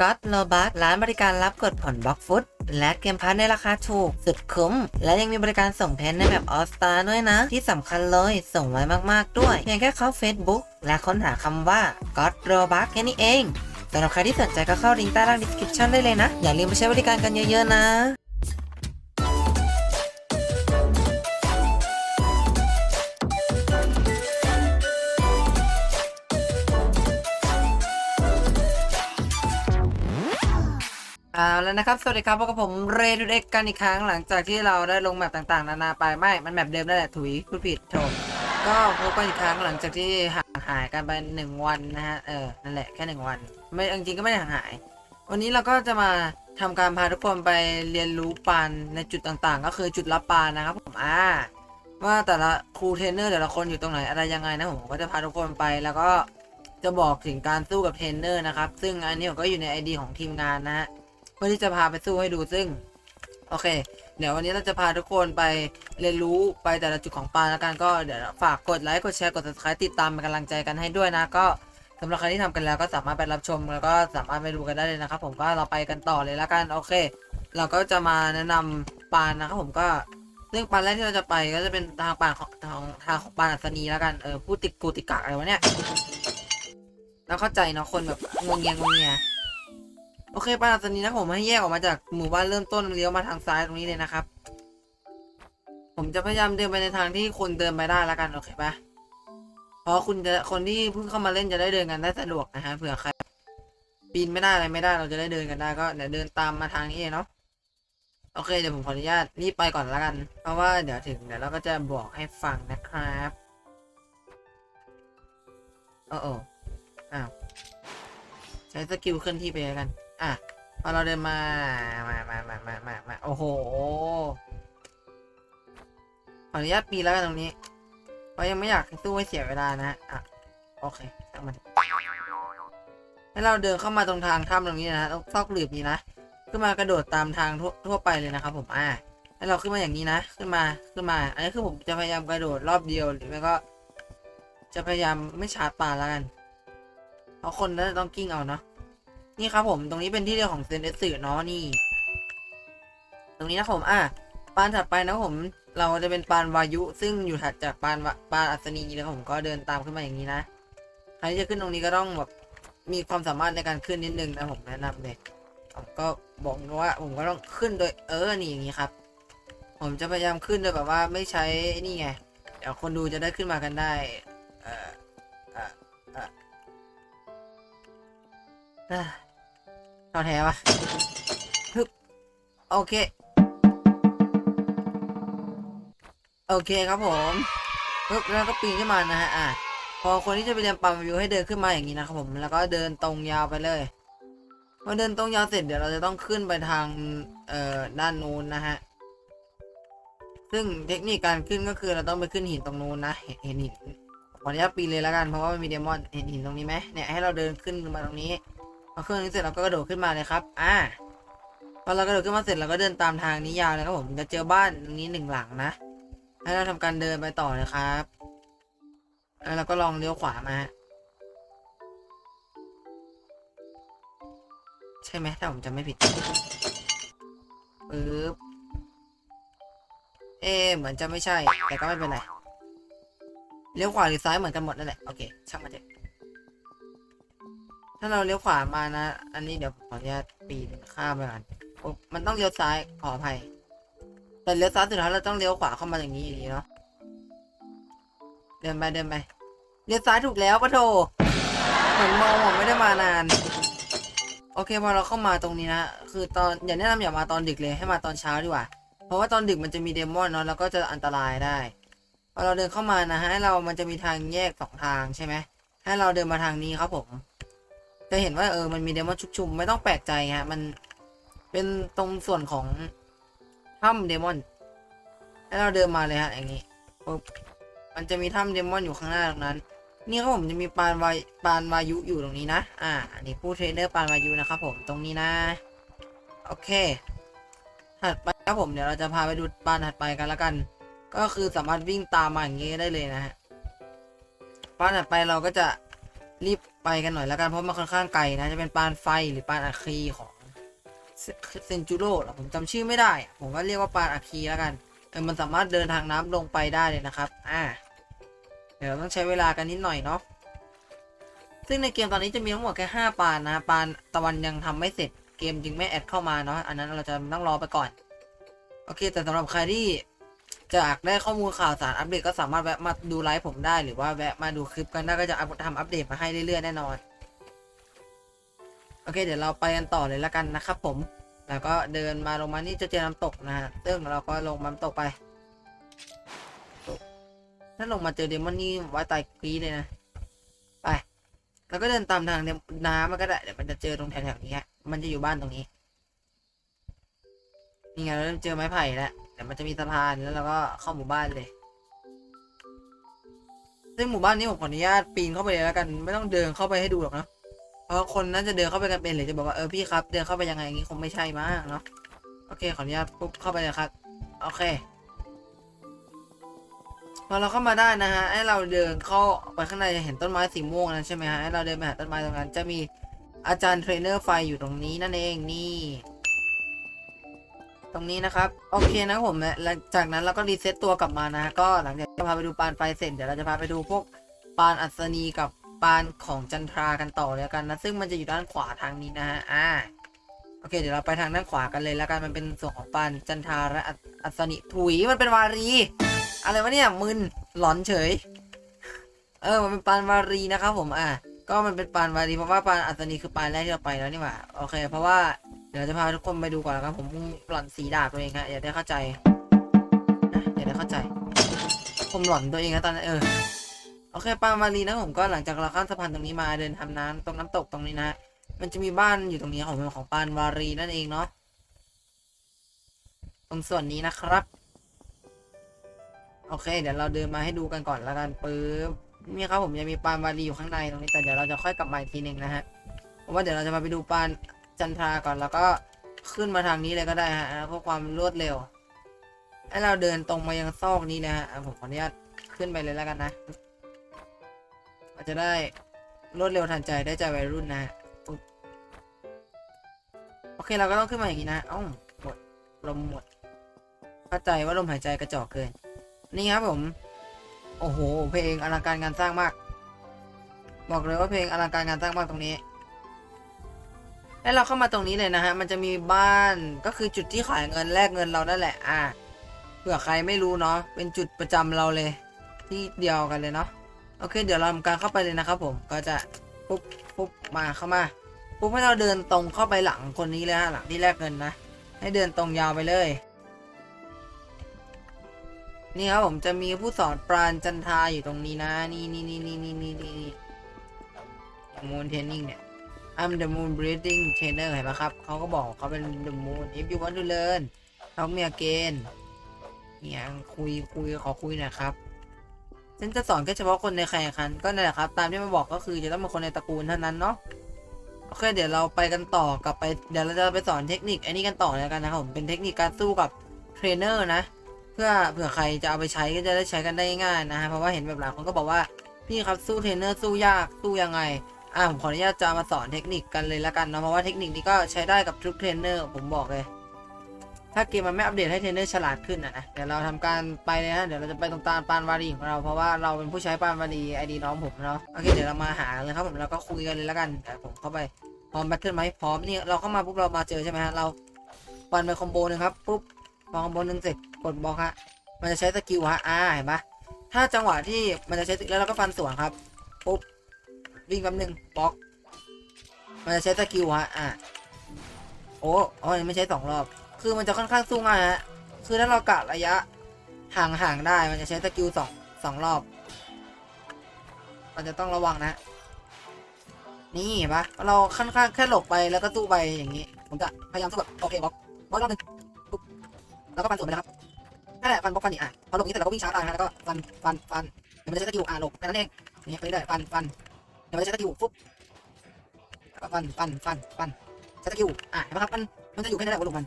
ก็ตโลบักร้านบริการรับกดผ่อนบล็อกฟุต และเกมพาร์ทในราคาถูก สุดคุ้ม และยังมีบริการส่งเพนในแบบออสตาด้วยนะ ที่สำคัญเลยส่งไวมากๆด้วย เพียงแค่เข้า Facebook และค้นหาคำว่าก็ตโลบักแค่นี้เองสำหรับใครที่สนใจก็เข้าลิงก์ใต้ล่างดีสคริปชันได้เลยนะ อย่าลืมไปใช้บริการกันเยอะๆนะ เอาแล้วนะครับ สวัสดีครับพบกับผมเรดูเด็กกันอีกครั้งหลังจากที่เราได้ลงแมปต่างๆ นานาไปไม่ มันแมปเดิมนั่นแหละถุยพูดผิดโถก็พบกันอีกครั้งหลังจากที่ห่างหายกันไปหนึ่งวันนะฮะ เออ นั่นแหละแค่หนึ่งวัน ไม่จริงๆก็ไม่ได้ห่างหาย วันนี้เราก็จะมาทำการพาทุกคนไปเรียนรู้ปานในจุดต่างๆ ก็คือจุดรับปานนะครับผม อ่า ว่าแต่ละครูเทรนเนอร์แต่ละคนอยู่ตรงไหนอะไรยังไงนะผมก็จะพาทุกคนไปแล้วก็จะบอกถึงการสู้กับเทรนเนอร์นะครับ ซึ่งอันนี้ผมก็อยู่ในไอดีของทีมงานนะฮะ พื่อที่จะพาไปสู้ให้ดูซึ่ง โอเค เดี๋ยววันนี้เราจะพาทุกคนไปเรียนรู้ไปแต่ละจุดของปลาแล้วกันก็เดี๋ยวฝากกดไลค์กดแชร์กด subscribe ติดตามเป็นกำลังใจกันให้ด้วยนะก็สำหรับใครที่ทำกันแล้วก็สามารถไปรับชมแล้วก็สามารถไปดูกันได้เลยนะครับ ผมก็เราไปกันต่อเลยแล้วกันโอเค เราก็จะมาแนะนำปานนะครับผมก็เรื่องปานแรกที่เราจะไปก็จะเป็นทางปานของทางทางของปานอัศนีแล้วกันเออพูดติดกูติดกากอะไรวะเนี่ยแล้วเข้าใจเนาะคนแบบงงเงียงงงเงีย โอเคปาตอนนี้นะผมให้แยกออกมาจากหมู่บ้านเริ่มต้นเลี้ยวมาทางซ้ายตรงนี้เลยนะครับ ผมจะพยายามเดินไปในทางที่คนเดินไปได้แล้วกันโอเคปะเพราะคุณจะคนที่เพิ่งเข้ามาเล่นจะได้เดินกันได้สะดวกนะฮะเผื่อใครปีนไม่ได้อะไรไม่ได้เราจะได้เดินกันได้ก็เดี๋ยวเดินตามมาทางนี้เนาะโอเคเดี๋ยวผมขออนุญาตรีบไปก่อนแล้วกัน เพราะว่าเดี๋ยวถึงเดี๋ยวเราก็จะบอกให้ฟังนะครับโอ้โอ้อ้าวใช้สกิลเคลื่อนที่ไปแล้วกัน อะพอเราเดินมา มามามามามามาโอ้โห ขออนุญาตปีแล้วกันตรงนี้ เพราะยังไม่อยากสู้ให้เสียเวลานะ อะ โอเคช่างมันให้เราเดินเข้ามาตรงทางถ้ำตรงนี้นะตรงซอกหลืบนี้นะ ขึ้นมากระโดดตามทางทั่วทั่วไปเลยนะครับ ผม อะให้เราขึ้นมาอย่างนี้นะ ขึ้นมา ขึ้นมา อันนี้คือผมจะพยายามกระโดดรอบเดียว หรือไม่ก็ จะพยายามไม่ชาร์จปลาแล้วกัน เพราะคนน่าจะต้องกิ้งเอาเนาะ นี่ครับผมตรงนี้เป็นที่เรียกของเซนเอสสื่อเนาะนี่ ตรงนี้นะผมอะปานถัดไปนะผม เราจะเป็นปานวายุ ซึ่งอยู่ถัดจากปานปานอัศนีแล้วผมก็เดินตามขึ้นมาอย่างนี้นะใครที่จะขึ้นตรงนี้ก็ต้องแบบมีความสามารถในการขึ้นนิดนึงนะผมแนะนำเลยผมก็บอกว่าผมก็ต้องขึ้นโดยเออนี่อย่างนี้ครับ ผมจะพยายามขึ้นโดยแบบว่าไม่ใช้นี่ไงเดี๋ยวคนดูจะได้ขึ้นมากันได้เออเออเออ เอ้ยท้อแท้ปะฮึบโอเค โอเคครับผมฮึบแล้วก็ปีนขึ้นมานะฮะอะพอคนที่จะไปเรียนปั๊มวิวให้เดินขึ้นมาอย่างนี้นะครับผมแล้วก็เดินตรงยาวไปเลยพอเดินตรงยาวเสร็จเดี๋ยวเราจะต้องขึ้นไปทางเอ่อด้านนู้นนะฮะซึ่งเทคนิคการขึ้นก็คือเราต้องไปขึ้นหินตรงนู้นนะเห็นห็นหินขออนุญาตปีนเลยแล้วกันเพราะว่ามันมีเดมอนเห็นหินตรงนี้ไหมเนี่ยให้เราเดินขึ้นมาตรงนี้ อเครื่องนี้เสร็จเราก็กระโดดขึ้นมาเลยครับ อ่า พอเรากระโดดขึ้นมาเสร็จเราก็เดินตามทางนี้ยาวเลยครับผมจะเจอบ้านตรงนี้หนึ่งหลังนะให้เราทำการเดินไปต่อเลยครับ แล้วเราก็ลองเลี้ยวขวามา ใช่ไหมถ้าผมจำไม่ผิดปึ๊บ เอ๊เหมือนจะไม่ใช่ แต่ก็ไม่เป็นไร เลี้ยวขวาหรือซ้ายเหมือนกันหมดนั่นแหละ โอเค ช่างมันเถอะ ถ้าเราเลี้ยวขวามานะ อันนี้เดี๋ยวขออนุญาตปีนข้ามไปก่อนมันต้องเลี้ยวซ้ายขออภัย แต่เลี้ยวซ้ายสุดท้ายเราต้องเลี้ยวขวาเข้ามาอย่างนี้อย่างนี้เนาะ เดินไปเดินไป เลี้ยวซ้ายถูกแล้วปะโถเหมือนมองผมไม่ได้มานาน โอเคพอเราเข้ามาตรงนี้นะ คือตอนอย่าแนะนำอย่ามาตอนดึกเลยให้มาตอนเช้าดีกว่า เพราะว่าตอนดึกมันจะมีเดมอนเนาะแล้วก็จะอันตรายได้ พอเราเดินเข้ามานะฮะให้เรามันจะมีทางแยกสองทางใช่ไหมให้เราเดินมาทางนี้ครับผม จะเห็นว่าเออมันมีเดมอนชุกชุมไม่ต้องแปลกใจฮะมันเป็นตรงส่วนของถ้ำเดมอนให้เราเดินมาเลยฮะอย่างนี้ปุ๊บมันจะมีถ้ำเดมอนอยู่ข้างหน้าตรงนั้น นี่ครับผมจะมีปานวายปานวายุอยู่ตรงนี้นะ อ่าอันนี้ผู้เทรนเนอร์ปานวายุนะครับผมตรงนี้นะ โอเคถัดไปครับผมเดี๋ยวเราจะพาไปดูปานถัดไปกันแล้วกัน ก็คือสามารถวิ่งตามมาอย่างนี้ได้เลยนะฮะปานถัดไปเราก็จะ รีบไปกันหน่อยแล้วกันเพราะมันค่อนข้างไกลนะ จะเป็นปานไฟหรือปานอะคีของเซนจูโร่หรอผมจำชื่อไม่ได้ ผมก็เรียกว่าปานอะคีแล้วกันเออมันสามารถเดินทางน้ำลงไปได้เลยนะครับ อ่า เดี๋ยวต้องใช้เวลากันนิดหน่อยเนาะซึ่งในเกมตอนนี้จะมีทั้งหมดแค่5ปานนะปานตะวันยังทำไม่เสร็จเกมจึงไม่แอดเข้ามาเนาะอันนั้นเราจะต้องรอไปก่อน โอเค แต่สำหรับใครที่ จากได้ข้อมูลข่าวสารอัปเดตก็สามารถแวะมาดูไลฟ์ผมได้หรือว่าแวะมาดูคลิปกันได้ก็จะอัปทำอัปเดตมาให้เรื่อยๆแน่นอน โอเค เดี๋ยวเราไปกันต่อเลยล้วกันนะครับผม แล้วก็เดินมาลงมานี่จะเจอน้ำตกนะฮะซึ่งเราก็ลงมาน้ำตกไป ถ้าลงมาเจอเดมอนนี่ไว้ตายกรีเลยนะ ไป แล้วก็เดินตามทางน้ำมันก็ได้เดี๋ยวมันจะเจอตรงแถวๆนี้ฮะมันจะอยู่บ้านตรงนี้ นี่ไงเราเริ่มเจอไม้ไผ่แล้ว เดี๋ยวมันจะมีสะพานแล้วเราก็เข้าหมู่บ้านเลย ซึ่งหมู่บ้านนี้ผมขออนุญาตปีนเข้าไปเลยแล้วกัน ไม่ต้องเดินเข้าไปให้ดูหรอกเนาะ เพราะคนน่าจะเดินเข้าไปกันเป็นหรือจะบอกว่าเออพี่ครับเดินเข้าไปยังไงอย่างงี้คงไม่ใช่มากเนาะ โอเคขออนุญาตปุ๊บเข้าไปเลยครับ โอเค พอเราเข้ามาได้นะฮะ ให้เราเดินเข้าไปข้างในจะเห็นต้นไม้สีม่วงนั้นใช่ไหมฮะ ให้เราเดินไปหาต้นไม้ตรงนั้นจะมีอาจารย์เทรนเนอร์ไฟอยู่ตรงนี้นั่นเองนี่ ตรงนี้นะครับ โอเคนะผมหลังจากนั้นเราก็รีเซ็ตตัวกลับมานะฮะก็หลังจากที่เราพาไปดูปานไฟเสร็จเดี๋ยวเราจะพาไปดูพวกปานอัศนีกับปานของจันทรากันต่อเลยกันนะ ซึ่งมันจะอยู่ด้านขวาทางนี้นะฮะอ่าโอเค เดี๋ยวเราไปทางด้านขวากันเลยแล้วกันมันเป็นส่วนของปานจันทราและอัศอัศนีถุยมันเป็นวารีอะไรวะเนี่ยมึนหลอนเฉย เออมันเป็นปานวารีนะครับผมอะก็มันเป็นปานวารีเพราะว่าปานอัศนีคือปานแรกที่เราไปแล้วนี่หว่าโอเค เพราะว่า เดี๋ยวจะพาทุกคนไปดูก่อนแล้วกันผมหล่อนสีดาบตัวเองฮะอย่าได้เข้าใจนะอย่าได้เข้าใจ ผมหล่อนตัวเองนะตอนนั้นเออโอเคปานวารีนะผมก็หลังจากเราข้ามสะพานตรงนี้มาเดินทำน้ำตรงน้ำตกตรงนี้นะมันจะมีบ้านอยู่ตรงนี้ของของปานวารีนั่นเองเนาะตรงส่วนนี้นะครับ โอเค เดี๋ยวเราเดินมาให้ดูกันก่อนแล้วกันปึ๊บนี่ครับผมยังมีปานวารีอยู่ข้างในตรงนี้แต่เดี๋ยวเราจะค่อยกลับมาอีกทีหนึ่งนะฮะเพราะว่าเดี๋ยวเราจะมาไปดูปาน จันทาก่อนแล้วก็ขึ้นมาทางนี้เลยก็ได้ฮะเพื่อความรวดเร็วให้เราเดินตรงมายังซอกนี้นะฮะผมขออนุญาตขึ้นไปเลยแล้วกันนะอาจจะได้รวดเร็วทันใจได้ใจวัยรุ่นนะฮะโอเคเราก็ต้องขึ้นมาอย่างนี้นะอ้าหมดลมหมดเข้าใจว่าลมหายใจกระจอกเกินนี่ครับผม โอ้โห เพลงอลังการงานสร้างมาก บอกเลยว่าเพลงอลังการงานสร้างมากตรงนี้ แล้วเราเข้ามาตรงนี้เลยนะฮะ มันจะมีบ้านก็คือจุดที่ขายเงินแลกเงินเรานั่นแหละ อ่า เผื่อใครไม่รู้เนาะ เป็นจุดประจำเราเลย ที่เดียวกันเลยเนาะ โอเค เดี๋ยวเราทำการเข้าไปเลยนะครับผม ก็จะปุ๊บปุ๊บมาเข้ามา ปุ๊บให้เราเดินตรงเข้าไปหลังคนนี้เลยฮะ หลังที่แลกเงินนะ ให้เดินตรงยาวไปเลย นี่ครับผมจะมีผู้สอนปราณจันทาอยู่ตรงนี้นะ นี่นี่นี่นี่นี่นี่นี่มูนเทนนิ่งเนี่ย I'm the moon breathing trainer เห็นไหมครับเขาก็บอกเขาเป็น the moon if you want to learn talk me again เนี่ยคุยคุยขอคุยหน่อยครับฉันจะสอนแค่เฉพาะคนในแข่งขันก็นั่นแหละครับ ตามที่มันบอกก็คือจะต้องเป็นคนในตระกูลเท่านั้นเนาะโอเคเดี๋ยวเราไปกันต่อกลับไปเดี๋ยวเราจะไปสอนเทคนิคไอ้นี่กันต่อเลยกันนะครับผมเป็นเทคนิคการสู้กับเทรนเนอร์นะ เพื่อเผื่อใครจะเอาไปใช้ก็จะได้ใช้กันได้ง่ายนะฮะเพราะว่าเห็นแบบหลายคนก็บอกว่าพี่ครับสู้เทรนเนอร์สู้ยากสู้ยังไง อ่าผมขออนุญาตจะมาสอนเทคนิคกันเลยละกันเนาะเพราะว่าเทคนิคนี้ก็ใช้ได้กับทุกเทรนเนอร์ผมบอกเลย ถ้าเกมมันไม่อัปเดตให้เทรนเนอร์ฉลาดขึ้นนะนะเดี๋ยวเราทำการไปเลยนะเดี๋ยวเราจะไปตรงตาปานวารีของเราเพราะว่าเราเป็นผู้ใช้ปานวารีไอดีน้องผมเนาะโอเคเดี๋ยวเรามาหาเลยครับผมแล้วก็คุยกันเลยละกันเดี๋ยวผมเข้าไปพร้อมแบทเทิลไหมพร้อมนี่เราเข้ามาปุ๊บเรามาเจอใช่ไหมฮะเราปันไปคอมโบหนึ่งครับปุ๊บพอคอมโบหนึ่งเสร็จกดบล็อกฮะมันจะใช้สกิลฮะอ่าเห็นปะถ้าจังหวะที่มันจะใช้แล้วเราก็ฟันสวนครับปุ๊บ วิ่งแป๊บนึงบล็อก มันจะใช้สกิลฮะ อ่าโอ้โอ๋อไม่ใช้สองรอบ คือมันจะค่อนข้างสู้ง่ายฮะ คือถ้าเรากะระยะห่างๆได้ มันจะใช้สกิลสองสองรอบ มันจะต้องระวังนะ นี่ปะเราค่อนข้างแค่หลบไปแล้วก็สู้ไปอย่างนี้ ผมจะพยายามสู้แบบโอเคบล็อกบล็อกรอบหนึงปุ๊บแล้วก็ฟันสวนไปนะครับนั่นแหละฟันบล็อกฟันนี่อะพอหลบนี้เสร็จเราก็วิ่งช้าตามนะแล้วก็ฟันฟันฟันเดี๋ยวมันจะใช้สกิลอะหลบแค่นั้นเองนี่ไปเรื่อยฟันฟัน เดี๋ยวมันจะใช้สกิลฟุ๊บฟันฟันฟันฟันใช้สกิลอะเห็นไหมครับมันมันจะอยู่แค่นั้นแหละบนหลบมัน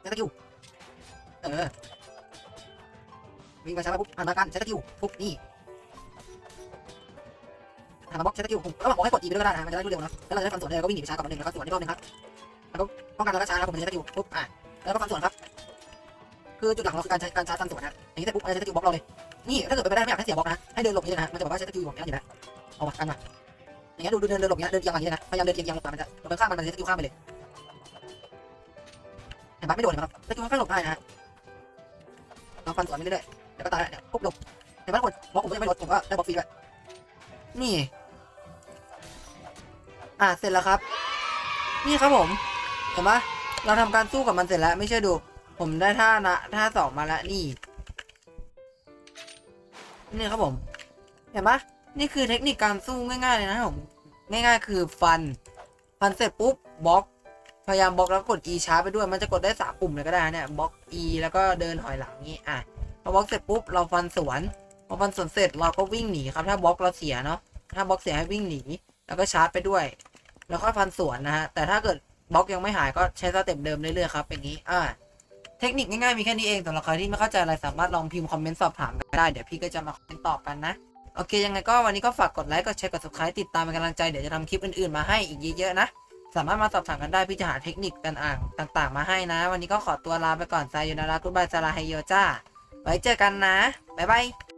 ใช้สกิลเออวิ่งไปช้าไปปุ๊บอ่านมากันใช้สกิลปุ๊บนี่หามาบล็อกใช้สกิลผมก็บอกให้กด E ไปด้วยก็ได้นะมันจะได้รวดเร็วนะแล้วเราจะได้ฟันสวนเลยก็วิ่งหนีไปช้ากลับมาหนึ่งแล้วก็สวนอีกรอบหนึงครับแล้วก็ป้องกันแล้วก็ช้าครับผมใช้สกิลปุ๊บอะแล้วก็ฟันสวนครับ คือจุดหลักของเราคือการใช้การชาร์จฟันสวนนะอย่างนี้เสร็จปุ๊บเราจะใช้สกิลบล็อกเราเลยนี่ถ้าเกิดเป็นไปได้ไม่อยากให้เสียบล็อกนะให้เดินหลบนี้เลยนะมันจะบอกว่าใช้สกิลของนี้อยู่นะ เอามากันมาอย่างเงี้ยดูดูเดินเดินหลบอย่างเงี้ยเดินเอียงอย่างนี้ยนะพยายามเดินเอียงเอียงหลบมันจะหลบไปข้างมันมันจะใช้สกิลข้ามไปเลยเห็นปะไม่โดนนะครับสกิลข้างหลบได้นะเราฟันสวนไปเรื่อยๆเดี๋ยวก็ตายเนี่ยปุ๊บหลบเห็นปะทุกคนบล็อกผมก็ยังไม่โดผมก็ได้บล็อกฟรีด้วยนี่ อะเสร็จแล้วครับ นี่ครับผมเห็นปะเราทำการสู้กับมันเสร็จแล้ว ไม่เชื่อดู ผมได้ท่านะท่าสองมาแล้วนี่ นี่ครับผม เห็นปะ นี่คือเทคนิคการสู้ง่ายๆเลยนะครับผมง่ายๆ คือฟัน ฟันเสร็จปุ๊บบล็อก พยายามบล็อกแล้วกด E ช้าไปด้วย มันจะกดได้สามปุ่มเลยก็ได้เนี่ยบล็อก E แล้วก็เดินถอยหลังนี้อะพอบล็อกเสร็จปุ๊บเราฟันสวนพอฟันสวนเสร็จเราก็วิ่งหนีครับ ถ้าบล็อกเราเสียเนาะถ้าบล็อกเสียให้วิ่งหนีแล้วก็ชาร์จไปด้วย แล้วค่อยฟันสวนนะฮะแต่ถ้าเกิดบล็อกยังไม่หายก็ใช้สเต็ปเดิมเรื่อยๆครับอย่างนี้อ่าเทคนิคง่ายๆมีแค่นี้เองสำหรับใครที่ไม่เข้าใจอะไรสามารถลองพิมพ์คอมเมนต์สอบถามกันได้เดี๋ยวพี่ก็จะมาคอมเมนต์ตอบกันนะ โอเค ยังไงก็วันนี้ก็ฝากกดไลค์ กดแชร์ กด subscribe ติดตามเป็นกำลังใจ เดี๋ยวจะทำคลิปอื่นๆ มาให้อีกเยอะๆนะ สามารถมาสอบถามกันได้พี่จะหาเทคนิคต่างต่างๆ มาให้นะ วันนี้ก็ขอตัวลาไปก่อนไซโยนารากุบายซาลาไฮโยจ้า ไว้เจอกันนะ บ๊ายบาย